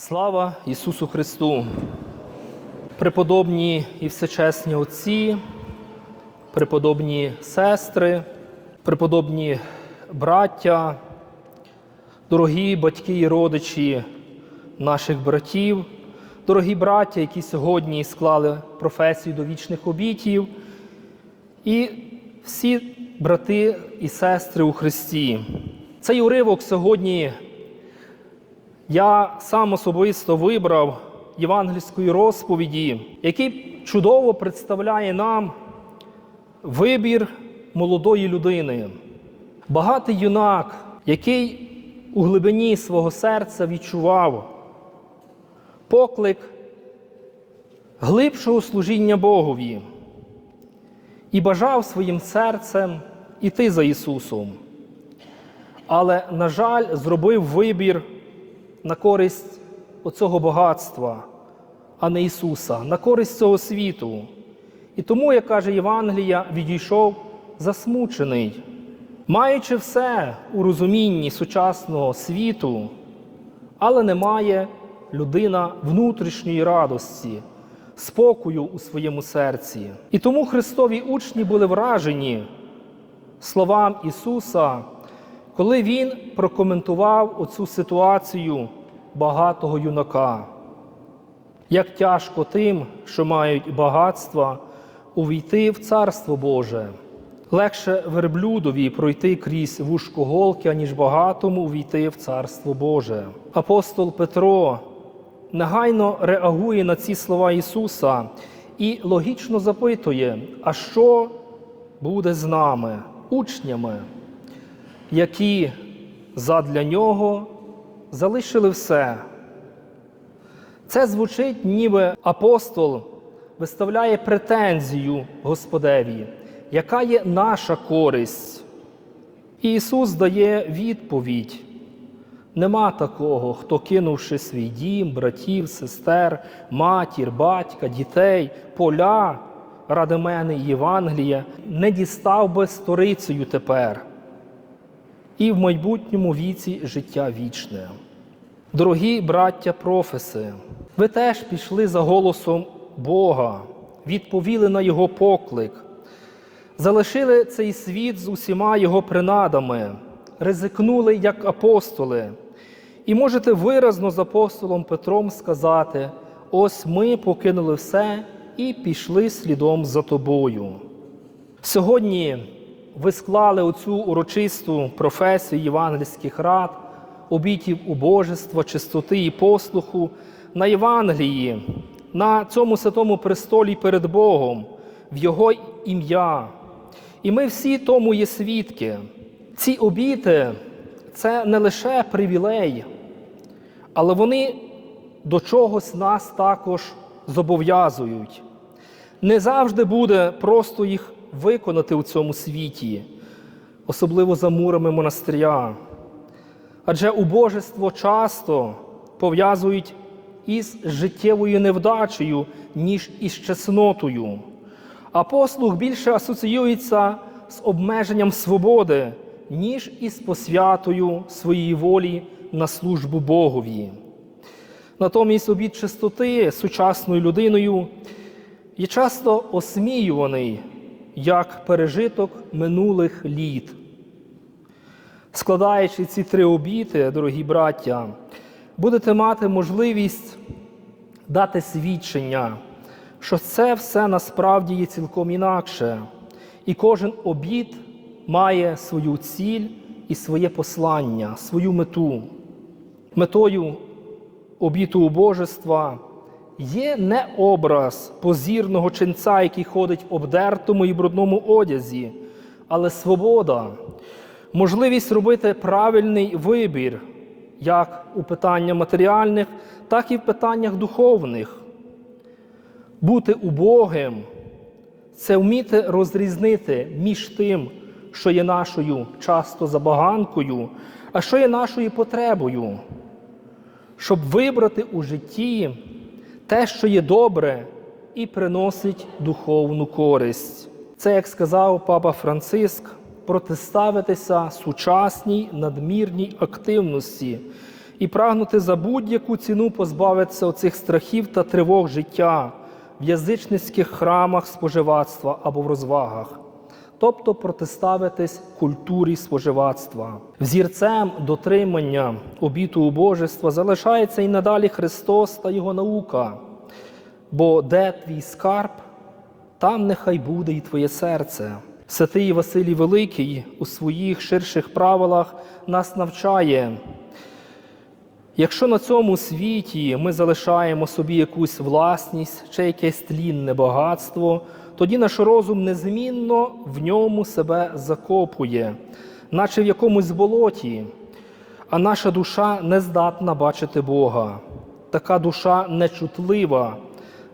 Слава Ісусу Христу! Преподобні і всечесні отці, преподобні сестри, преподобні браття, дорогі батьки і родичі наших братів, дорогі браття, які сьогодні склали професію до вічних обітів, і всі брати і сестри у Христі. Цей уривок сьогодні я сам особисто вибрав євангельської розповіді, який чудово представляє нам вибір молодої людини. Багатий юнак, який у глибині свого серця відчував поклик глибшого служіння Богові і бажав своїм серцем іти за Ісусом. Але, на жаль, зробив вибір на користь оцього багатства, а не Ісуса, на користь цього світу. І тому, як каже Євангелія, відійшов засмучений, маючи все у розумінні сучасного світу, але не має людина внутрішньої радості, спокою у своєму серці. І тому Христові учні були вражені словам Ісуса коли він прокоментував оцю ситуацію багатого юнака, як тяжко тим, що мають багатства, увійти в Царство Боже. Легше верблюдові пройти крізь вушко голки, аніж багатому увійти в Царство Боже. Апостол Петро негайно реагує на ці слова Ісуса і логічно запитує, а що буде з нами, учнями? які задля нього залишили все. Це звучить, ніби апостол виставляє претензію Господеві, яка є наша користь. І Ісус дає відповідь. Нема такого, хто, кинувши свій дім, братів, сестер, матір, батька, дітей, поля ради мене і Євангелія, не дістав би сторицею тепер і в майбутньому віці життя вічне. Дорогі браття професи, ви теж пішли за голосом Бога, відповіли на Його поклик, залишили цей світ з усіма його принадами, ризикнули як апостоли, і можете виразно з апостолом Петром сказати: ось ми покинули все і пішли слідом за тобою. Сьогодні ви склали оцю урочисту професію євангельських рад, обітів убожества, чистоти і послуху на Євангелії, на цьому святому престолі перед Богом, в Його ім'я. І ми всі тому є свідки. Ці обіти це не лише привілей, але вони до чогось нас також зобов'язують. Не завжди буде просто їх виконати у цьому світі, особливо за мурами монастиря. Адже убожество часто пов'язують із життєвою невдачею, ніж із чеснотою. А послуг більше асоціюється з обмеженням свободи, ніж із посвятою своєї волі на службу Богові. Натомість обід чистоти сучасною людиною є часто осміюваний як пережиток минулих літ. Складаючи ці три обіти, дорогі браття, будете мати можливість дати свідчення, що це все насправді є цілком інакше, і кожен обід має свою ціль і своє послання, свою мету. Метою обіту убожества є не образ позірного ченця, який ходить в обдертому і брудному одязі, але свобода, можливість робити правильний вибір, як у питаннях матеріальних, так і в питаннях духовних. Бути убогим це вміти розрізнити між тим, що є нашою часто забаганкою, а що є нашою потребою, щоб вибрати у житті те, що є добре, і приносить духовну користь. Це, як сказав папа Франциск, протиставитися сучасній надмірній активності, і прагнути за будь-яку ціну позбавитися оцих страхів та тривог життя в язичницьких храмах споживацтва або в розвагах, тобто протиставитись культурі споживацтва. Взірцем дотримання обіту убожества залишається і надалі Христос та Його наука. Бо де твій скарб, там нехай буде і твоє серце. Святий Василій Великий у своїх ширших правилах нас навчає. Якщо на цьому світі ми залишаємо собі якусь власність чи якесь тлінне багатство, тоді наш розум незмінно в ньому себе закопує, наче в якомусь болоті, а наша душа не здатна бачити Бога. Така душа нечутлива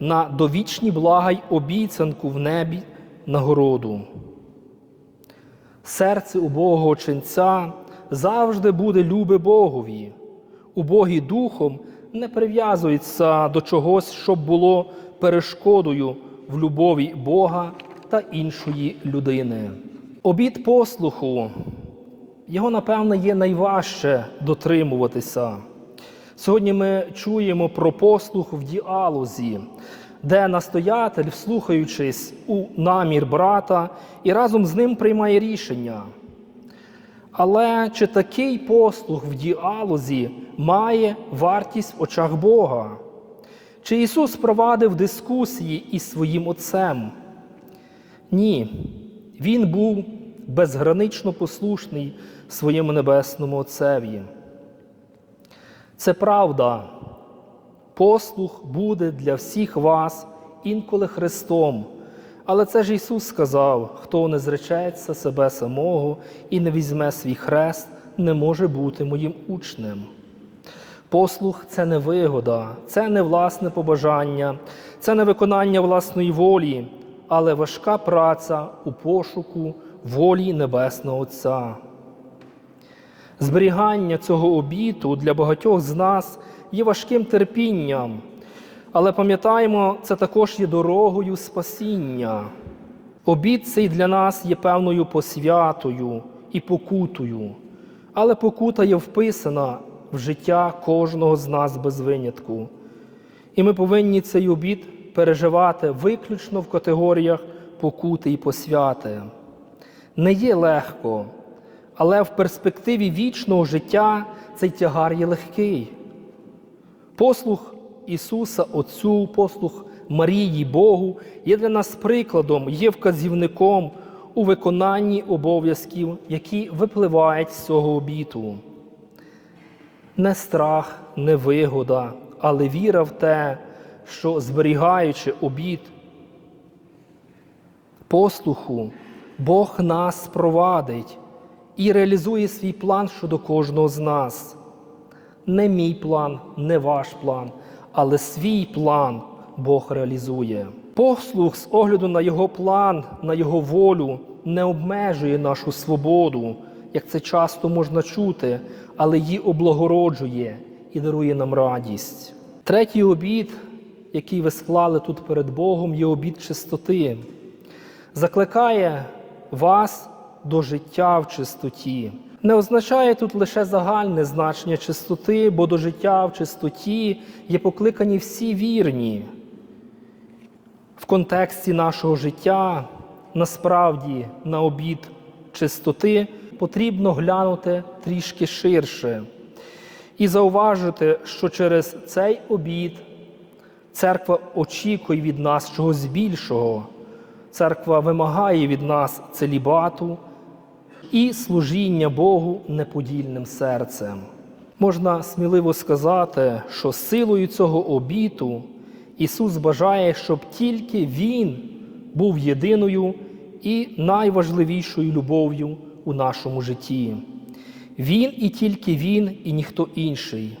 на довічні блага й обіцянку в небі нагороду. Серце убогого ченця завжди буде любе Богові. Убогий духом не прив'язується до чогось, щоб було перешкодою в любові Бога та іншої людини. Обід послуху, його, напевно, є найважче дотримуватися. Сьогодні ми чуємо про послух в діалозі, де настоятель, вслухаючись у намір брата, і разом з ним приймає рішення. Але чи такий послух в діалозі має вартість в очах Бога? Чи Ісус провадив дискусії із своїм Отцем? Ні, Він був безгранично послушний своєму небесному Отцеві. Це правда. Послух буде для всіх вас інколи Христом. Але це ж Ісус сказав: хто не зречеться себе самого і не візьме свій хрест, не може бути моїм учнем. Послух це не вигода, це не власне побажання, це не виконання власної волі, але важка праця у пошуку волі Небесного Отця. Зберігання цього обіту для багатьох з нас є важким терпінням, але пам'ятаємо, це також є дорогою спасіння. Обід цей для нас є певною посвятою і покутою, але покута є вписана в життя кожного з нас без винятку. І ми повинні цей обід переживати виключно в категоріях покути і посвяти. Не є легко, але в перспективі вічного життя цей тягар є легкий. Послух Ісуса Отцю, послух Марії Богу є для нас прикладом, є вказівником у виконанні обов'язків, які випливають з цього обіту. Не страх, не вигода, але віра в те, що зберігаючи обід послуху, Бог нас провадить і реалізує свій план щодо кожного з нас. Не мій план, не ваш план, але свій план Бог реалізує. Послух з огляду на Його план, на Його волю не обмежує нашу свободу, як це часто можна чути, але її облагороджує і дарує нам радість. Третій обід, який ви склали тут перед Богом, є обід чистоти. Закликає вас до життя в чистоті. Не означає тут лише загальне значення чистоти, бо до життя в чистоті є покликані всі вірні. В контексті нашого життя насправді на обід чистоти потрібно глянути трішки ширше і зауважити, що через цей обід церква очікує від нас чогось більшого. Церква вимагає від нас целібату і служіння Богу неподільним серцем. Можна сміливо сказати, що силою цього обіту Ісус бажає, щоб тільки Він був єдиною і найважливішою любов'ю у нашому житті. Він і тільки Він, і ніхто інший.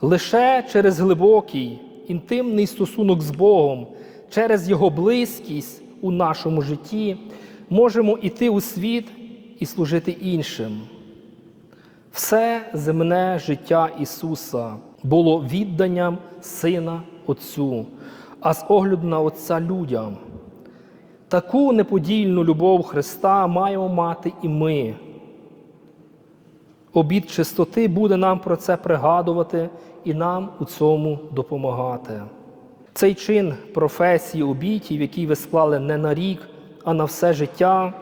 Лише через глибокий, інтимний стосунок з Богом, через Його близькість у нашому житті можемо йти у світ і служити іншим. Все земне життя Ісуса було відданням Сина Отцю, а з огляду на Отця людям. Таку неподільну любов Христа маємо мати і ми. обід чистоти буде нам про це пригадувати і нам у цьому допомагати. Цей чин професії обітів, який ви склали не на рік, а на все життя,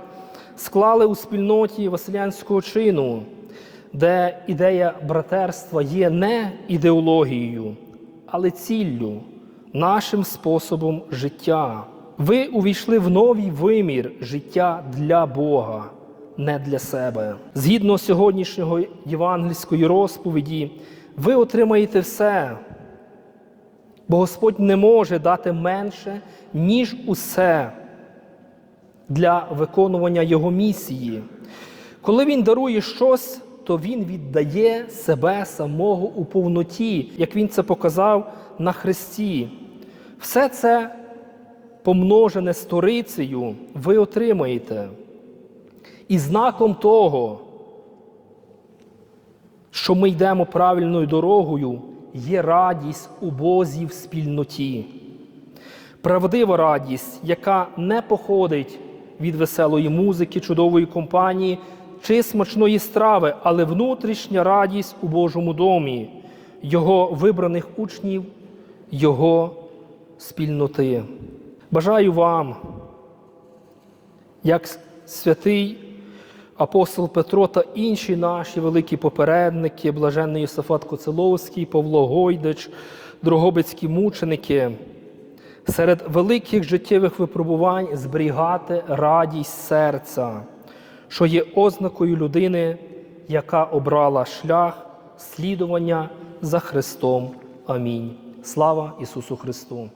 склали у спільноті Василянського чину, де ідея братерства є не ідеологією, але ціллю, нашим способом життя. Ви увійшли в новий вимір життя для Бога, не для себе. Згідно сьогоднішнього євангельської розповіді, ви отримаєте все. Бо Господь не може дати менше, ніж усе для виконування Його місії. Коли Він дарує щось, то Він віддає себе самого у повноті, як Він це показав на Христі. Все це помножене сторицею ви отримаєте. І знаком того, що ми йдемо правильною дорогою, є радість у Бозі в спільноті. Правдива радість, яка не походить від веселої музики, чудової компанії чи смачної страви, але внутрішня радість у Божому домі, Його вибраних учнів, Його спільноти. Бажаю вам, як святий апостол Петро та інші наші великі попередники, блаженний Йосифат Коцеловський, Павло Гойдич, Дрогобицькі мученики, серед великих життєвих випробувань зберігати радість серця, що є ознакою людини, яка обрала шлях слідування за Христом. Амінь. Слава Ісусу Христу!